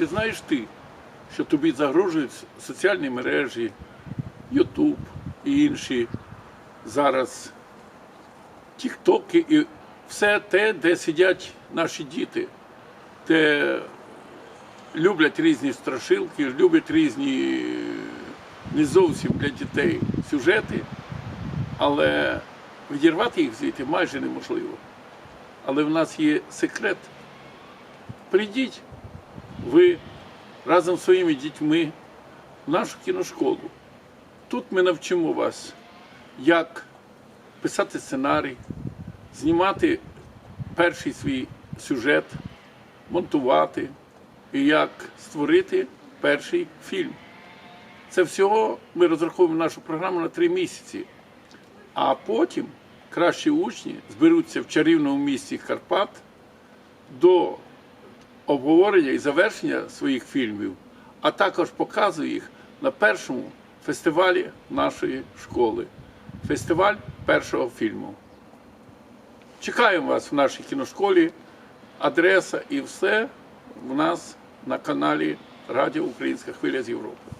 Чи знаєш ти, що тобі загрожують соціальні мережі, Ютуб і інші зараз тіктоки і все те, де сидять наші діти, де люблять різні страшилки, люблять різні не зовсім для дітей сюжети, але відірвати їх звідти майже неможливо. Але в нас є секрет. Прийдіть ви разом з своїми дітьми в нашу кіношколу. Тут ми навчимо вас, як писати сценарій, знімати перший свій сюжет, монтувати і як створити перший фільм. Це всього ми розраховуємо нашу програму на три місяці. А потім кращі учні зберуться в чарівному місті Карпат до обговорення і завершення своїх фільмів, а також показую їх на першому фестивалі нашої школи. Фестиваль першого фільму. Чекаємо вас в нашій кіношколі. Адреса і все в нас на каналі Радіо Українська Хвиля з Європи.